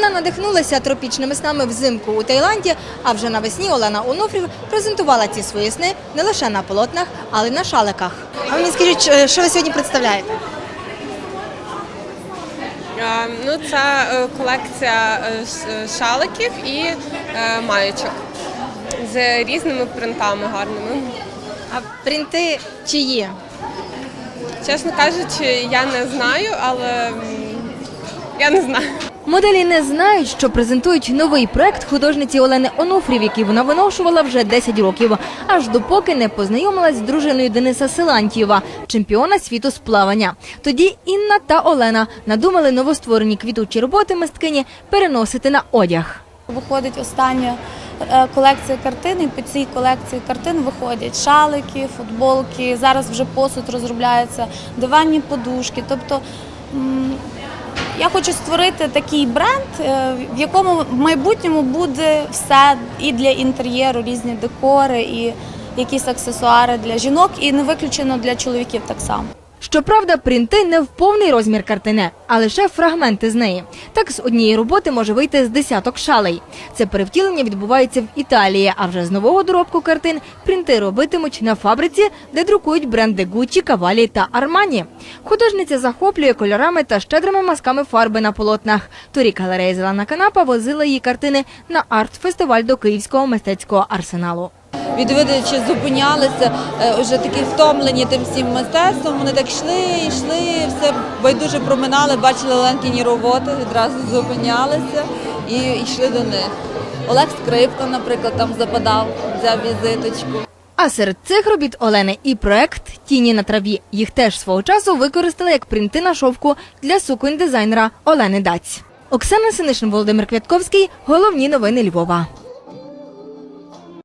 Вона надихнулася тропічними снами взимку у Таїланді, а вже навесні Олена Онуфрів презентувала ці свої сни не лише на полотнах, але й на шаликах. А мені скажіть, що- що ви сьогодні представляєте? Е, Ну, це е, колекція е, е, шаликів і е, маєчок з різними принтами гарними. А принти чиї? Чесно кажучи, я не знаю, але я не знаю. Моделі не знають, що презентують новий проект художниці Олени Онуфрів, який вона виношувала вже 10 років, аж допоки не познайомилась з дружиною Дениса Силантьєва, чемпіона світу з плавання. Тоді Інна та Олена надумали новостворені квітучі роботи мисткині переносити на одяг. Виходить остання е, колекція картин, і по цій колекції картин виходять шалики, футболки. Зараз вже посуд розробляється, диванні подушки. Тобто я хочу створити такий бренд, е, в якому в майбутньому буде все і для інтер'єру, різні декори, і якісь аксесуари для жінок, і не виключено для чоловіків так само. Щоправда, принти не в повний розмір картини, а лише фрагменти з неї. Так з однієї роботи може вийти з десяток шалей. Це перевтілення відбувається в Італії, а вже з нового доробку картин принти робитимуть на фабриці, де друкують бренди Gucci, Cavalli та Armani. Художниця захоплює кольорами та щедрими мазками фарби на полотнах. Торік галерея Зелена канапа возила її картини на арт-фестиваль до Київського мистецького арсеналу. Відвідувачі зупинялися, е, вже такі втомлені тим всім мистецтвом. Вони так йшли, йшли, все байдуже проминали, бачили Ленкіні роботи, відразу зупинялися і йшли до них. Олег Скрипка, наприклад, там западав, взяв візиточку. А серед цих робіт Олени і проект Тіні на траві. Їх теж свого часу використали як принти на шовку для суконь дизайнера Олени Даць. Оксана Синишин, Володимир Квятковський. Головні новини Львова.